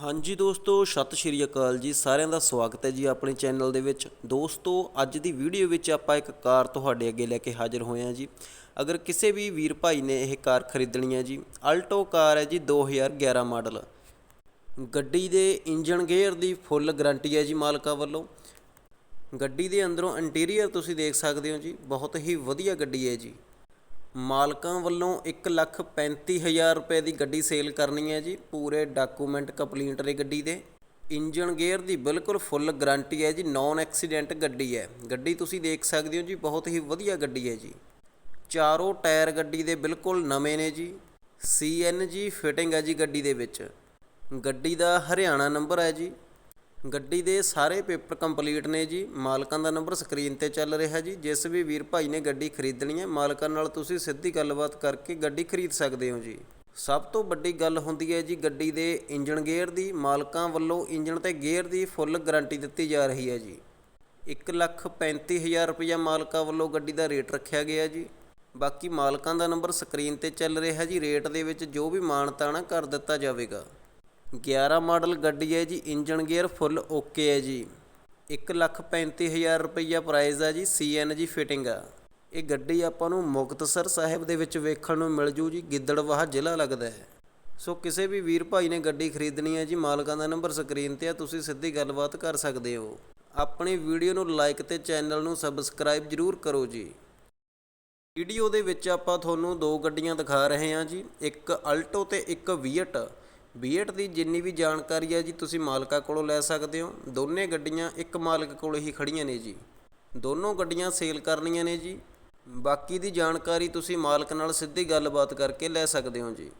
ਹਾਂਜੀ ਦੋਸਤੋ, ਸਤਿ ਸ਼੍ਰੀ ਅਕਾਲ ਜੀ। ਸਾਰਿਆਂ ਦਾ ਸਵਾਗਤ ਹੈ ਜੀ ਆਪਣੇ ਚੈਨਲ ਦੇ ਵਿੱਚ। ਦੋਸਤੋ, ਅੱਜ ਦੀ ਵੀਡੀਓ ਵਿੱਚ ਆਪਾਂ ਇੱਕ ਕਾਰ ਤੁਹਾਡੇ ਅੱਗੇ ਲੈ ਕੇ ਹਾਜ਼ਰ ਹੋਏ ਹਾਂ ਜੀ। ਅਗਰ ਕਿਸੇ ਵੀ ਵੀਰ ਭਾਈ ਨੇ ਇਹ ਕਾਰ ਖਰੀਦਣੀ ਹੈ ਜੀ, ਅਲਟੋ ਕਾਰ ਹੈ ਜੀ 2011 ਮਾਡਲ। ਗੱਡੀ ਦੇ ਇੰਜਨ ਗੇਅਰ ਦੀ ਫੁੱਲ ਗਾਰੰਟੀ ਹੈ ਜੀ ਮਾਲਕਾਂ ਵੱਲੋਂ। ਗੱਡੀ ਦੇ ਅੰਦਰੋਂ ਇੰਟੀਰੀਅਰ ਤੁਸੀਂ ਦੇਖ ਸਕਦੇ ਹੋ ਜੀ, ਬਹੁਤ ਹੀ ਵਧੀਆ ਗੱਡੀ ਹੈ ਜੀ। ਮਾਲਕਾਂ ਵੱਲੋਂ 135000 ਰੁਪਏ ਦੀ ਗੱਡੀ ਸੇਲ ਕਰਨੀ ਹੈ ਜੀ, ਪੂਰੇ ਡਾਕੂਮੈਂਟ ਕੰਪਲੀਟ ਨੇ ਗੱਡੀ ਦੇ। ਇੰਜਨ ਗੇਅਰ ਦੀ ਬਿਲਕੁਲ ਫੁੱਲ ਗਾਰੰਟੀ ਹੈ ਜੀ ਨੌਨ ਐਕਸੀਡੈਂਟ ਗੱਡੀ ਹੈ। ਗੱਡੀ ਤੁਸੀਂ ਦੇਖ ਸਕਦੇ ਹੋ ਜੀ, ਬਹੁਤ ਹੀ ਵਧੀਆ ਗੱਡੀ ਹੈ ਜੀ। ਚਾਰੋਂ ਟਾਇਰ ਗੱਡੀ ਦੇ ਬਿਲਕੁਲ ਨਵੇਂ ਨੇ ਜੀ। ਸੀਐਨਜੀ ਫਿਟਿੰਗ ਹੈ ਜੀ ਗੱਡੀ ਦੇ ਵਿੱਚ। ਗੱਡੀ ਦਾ ਹਰਿਆਣਾ ਨੰਬਰ ਹੈ ਜੀ। ਗੱਡੀ ਦੇ ਸਾਰੇ ਪੇਪਰ ਕੰਪਲੀਟ ਨੇ ਜੀ। ਮਾਲਕਾਂ ਦਾ ਨੰਬਰ ਸਕਰੀਨ ਤੇ ਚੱਲ ਰਿਹਾ ਜੀ। ਜਿਸ ਵੀ ਵੀਰ ਭਾਈ ਨੇ ਗੱਡੀ ਖਰੀਦਣੀ ਹੈ, ਮਾਲਕਾਂ ਨਾਲ ਤੁਸੀਂ ਸਿੱਧੀ ਗੱਲਬਾਤ ਕਰਕੇ ਗੱਡੀ ਖਰੀਦ ਸਕਦੇ ਹੋ ਜੀ। ਸਭ ਤੋਂ ਵੱਡੀ ਗੱਲ ਹੁੰਦੀ ਹੈ ਜੀ, ਗੱਡੀ ਦੇ ਇੰਜਨ ਗੇਅਰ ਦੀ। ਮਾਲਕਾਂ ਵੱਲੋਂ ਇੰਜਨ ਤੇ ਗੇਅਰ ਦੀ ਫੁੱਲ ਗਾਰੰਟੀ ਦਿੱਤੀ ਜਾ ਰਹੀ ਹੈ ਜੀ। 135000 ਰੁਪਇਆ ਮਾਲਕਾਂ ਵੱਲੋਂ ਗੱਡੀ ਦਾ ਰੇਟ ਰੱਖਿਆ ਗਿਆ ਜੀ। ਬਾਕੀ ਮਾਲਕਾਂ ਦਾ ਨੰਬਰ ਸਕਰੀਨ ਤੇ ਚੱਲ ਰਿਹਾ ਜੀ। ਰੇਟ ਦੇ ਵਿੱਚ ਜੋ ਵੀ ਮਾਨਤਾਣਾ ਕਰ ਦਿੱਤਾ ਜਾਵੇਗਾ। 11 ਮਾਡਲ ਗੱਡੀ ਹੈ ਜੀ ਇੰਜਨ ਗੇਅਰ ਫੁੱਲ ਓਕੇ ਹੈ ਜੀ। 135000 ਰੁਪਈਆ ਪ੍ਰਾਈਸ ਹੈ ਜੀ ਸੀਐਨਜੀ ਫਿਟਿੰਗ ਆ। ਇਹ ਗੱਡੀ ਆਪਾਂ ਨੂੰ ਮੁਕਤਸਰ ਸਾਹਿਬ ਦੇ ਵਿੱਚ ਵੇਖਣ ਨੂੰ ਮਿਲ ਜੂ ਜੀ, ਗਿੱਦੜਵਾਹ ਜ਼ਿਲ੍ਹਾ ਲੱਗਦਾ ਹੈ। ਸੋ ਕਿਸੇ ਵੀ ਵੀਰ ਭਾਈ ਨੇ ਗੱਡੀ ਖਰੀਦਣੀ ਹੈ ਜੀ, ਮਾਲਕਾਂ ਦਾ ਨੰਬਰ ਸਕਰੀਨ ਤੇ ਆ, ਤੁਸੀਂ ਸਿੱਧੀ ਗੱਲਬਾਤ ਕਰ ਸਕਦੇ ਹੋ। ਆਪਣੀ ਵੀਡੀਓ ਨੂੰ ਲਾਈਕ ਤੇ ਚੈਨਲ ਨੂੰ ਸਬਸਕ੍ਰਾਈਬ ਜਰੂਰ ਕਰੋ ਜੀ। ਵੀਡੀਓ ਦੇ ਵਿੱਚ ਆਪਾਂ ਤੁਹਾਨੂੰ ਦੋ ਗੱਡੀਆਂ ਦਿਖਾ ਰਹੇ ਹਾਂ ਜੀ, ਇੱਕ ਅਲਟੋ ਤੇ ਇੱਕ ਵੀਅਟ ਵੀਅਟ ਦੀ ਜਿੰਨੀ ਵੀ ਜਾਣਕਾਰੀ ਹੈ ਜੀ, ਤੁਸੀਂ ਮਾਲਕਾਂ ਕੋਲੋਂ ਲੈ ਸਕਦੇ ਹੋ। ਦੋਨੇ ਗੱਡੀਆਂ ਇੱਕ ਮਾਲਕ ਕੋਲ ਹੀ ਖੜੀਆਂ ਨੇ ਜੀ। ਦੋਨੋਂ ਗੱਡੀਆਂ ਸੇਲ ਕਰਨੀਆਂ ਨੇ ਜੀ। ਬਾਕੀ ਦੀ ਜਾਣਕਾਰੀ ਤੁਸੀਂ ਮਾਲਕ ਨਾਲ ਸਿੱਧੀ ਗੱਲਬਾਤ ਕਰਕੇ ਲੈ ਸਕਦੇ ਹੋ ਜੀ।